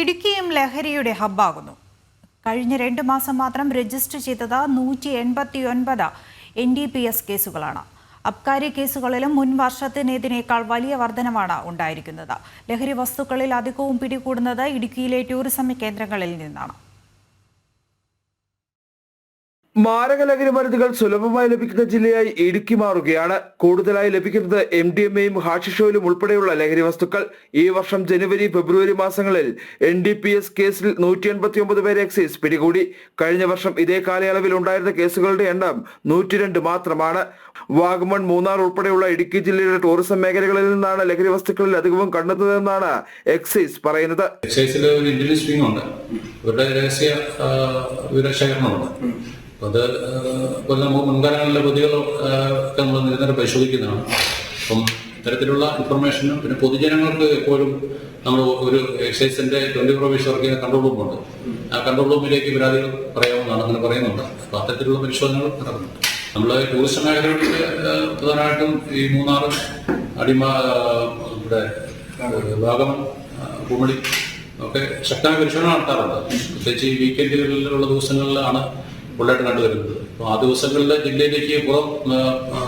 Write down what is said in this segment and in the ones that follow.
ഇടുക്കിയും ലഹരിയുടെ ഹബ്ബാകുന്നു. കഴിഞ്ഞ രണ്ട് മാസം മാത്രം രജിസ്റ്റർ ചെയ്തത് നൂറ്റി എൺപത്തി ഒൻപത് എൻ ഡി പി എസ് കേസുകളാണ്. അബ്കാരി കേസുകളിലും മുൻ വർഷത്തിനേതിനേക്കാൾ വലിയ വർധനമാണ് ഉണ്ടായിരിക്കുന്നത്. ലഹരി വസ്തുക്കളിൽ അധികവും പിടികൂടുന്നത് ഇടുക്കിയിലെ ടൂറിസം കേന്ദ്രങ്ങളിൽ നിന്നാണ്. മാരക ലഹരി മരുന്നുകൾ സുലഭമായി ലഭിക്കുന്ന ജില്ലയായി ഇടുക്കി മാറുകയാണ്. കൂടുതലായി ലഭിക്കുന്നത് എം ഡി എം എയും ഹാഷിഷോയിലും ഉൾപ്പെടെയുള്ള ലഹരി വസ്തുക്കൾ. ഈ വർഷം ജനുവരി ഫെബ്രുവരി മാസങ്ങളിൽ എൻ ഡി പി എസ് കേസിൽ നൂറ്റി എൺപത്തി ഒമ്പത് പേരെ എക്സൈസ് പിടികൂടി. കഴിഞ്ഞ വർഷം ഇതേ കാലയളവിൽ ഉണ്ടായിരുന്ന കേസുകളുടെ എണ്ണം നൂറ്റിരണ്ട് മാത്രമാണ്. വാഗമൺ മൂന്നാർ ഉൾപ്പെടെയുള്ള ഇടുക്കി ജില്ലയുടെ ടൂറിസം മേഖലകളിൽ നിന്നാണ് ലഹരി വസ്തുക്കളിൽ അധികവും കണ്ടെത്തുന്നതെന്നാണ് എക്സൈസ് പറയുന്നത്. ഒരു ഉണ്ട് ഇവരുടെ രഹസ്യ വിവരശേഖരണമുണ്ട്. അത് പോലെ നമുക്ക് മുൻകാലങ്ങളിലെ പ്രതികൾ ഒക്കെ നമ്മൾ നിരന്തരം പരിശോധിക്കുന്നതാണ്. അപ്പം ഇത്തരത്തിലുള്ള ഇൻഫർമേഷനും പിന്നെ പൊതുജനങ്ങൾക്ക് എപ്പോഴും നമ്മൾ ഒരു എക്സൈസിന്റെ ട്വന്റി ഫോർ അവേഴ്സ് വർക്ക് ചെയ്യുന്ന കൺട്രോൾ റൂമുണ്ട് ആ കൺട്രോൾ റൂമിലേക്ക് പരാതികൾ പറയാവുന്നതാണ് അങ്ങനെ പറയുന്നുണ്ട്. അപ്പൊ അത്തരത്തിലുള്ള പരിശോധനകൾ നടക്കുന്നുണ്ട്. നമ്മൾ ടൂറിസ്റ്റ് മേഖലകളിൽ പ്രധാനമായിട്ടും ഈ മൂന്നാർ അടിമ ഇവിടെ വാഗമൺ കുമളി ഒക്കെ ശക്തമായ പരിശോധന നടത്താറുണ്ട്. പ്രത്യേകിച്ച് ഈ വീക്കെൻഡുകളിലുള്ള ദിവസങ്ങളിലാണ് കൂടുതലായിട്ട് കണ്ടുവരുന്നത്. അപ്പോൾ ആ ദിവസങ്ങളിൽ ജില്ലയിലേക്ക് പുറം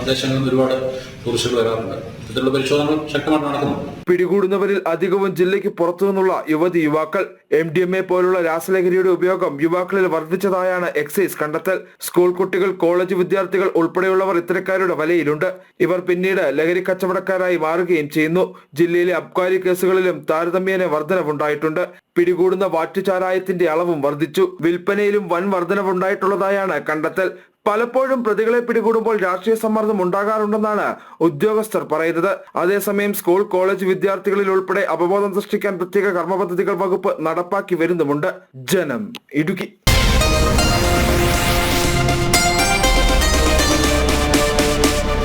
ദേശങ്ങളിൽ നിന്ന് ഒരുപാട് ടൂറിസ്റ്റുകൾ വരാറുണ്ട്. ഇത്തരത്തിലുള്ള പരിശോധനകൾ ശക്തമായിട്ട് നടക്കുന്നുണ്ട്. പിടികൂടുന്നവരിൽ അധികവും ജില്ലയ്ക്ക് പുറത്തു നിന്നുള്ള യുവതി യുവാക്കൾ എം ഡി എം എ പോലുള്ള രാസലഹരിയുടെ ഉപയോഗം യുവാക്കളിൽ വർദ്ധിച്ചതായാണ് എക്സൈസ് കണ്ടെത്തൽ. സ്കൂൾ കുട്ടികൾ കോളേജ് വിദ്യാർത്ഥികൾ ഉൾപ്പെടെയുള്ളവർ ഇത്തരക്കാരുടെ വലയിലുണ്ട്. ഇവർ പിന്നീട് ലഹരി കച്ചവടക്കാരായി മാറുകയും ചെയ്യുന്നു. ജില്ലയിലെ അബ്കാരി കേസുകളിലും താരതമ്യേന വർധനവുണ്ടായിട്ടുണ്ട്. പിടികൂടുന്ന വാറ്റുചാരായത്തിന്റെ അളവും വർദ്ധിച്ചു. വിൽപ്പനയിലും വൻ വർധനവുണ്ടായിട്ടുള്ളതായാണ് കണ്ടെത്തൽ. പലപ്പോഴും പ്രതികളെ പിടികൂടുമ്പോൾ രാഷ്ട്രീയ സമ്മർദ്ദം ഉണ്ടാകാറുണ്ടെന്നാണ് ഉദ്യോഗസ്ഥർ പറയുന്നത്. അതേസമയം സ്കൂൾ കോളേജ് വിദ്യാർത്ഥികളിൽ ഉൾപ്പെടെ അപബോധം സൃഷ്ടിക്കാൻ പ്രത്യേക കർമ്മ പദ്ധതികൾ വകുപ്പ് നടപ്പാക്കി വരുന്നുമുണ്ട്. ജനം ഇടുക്കി.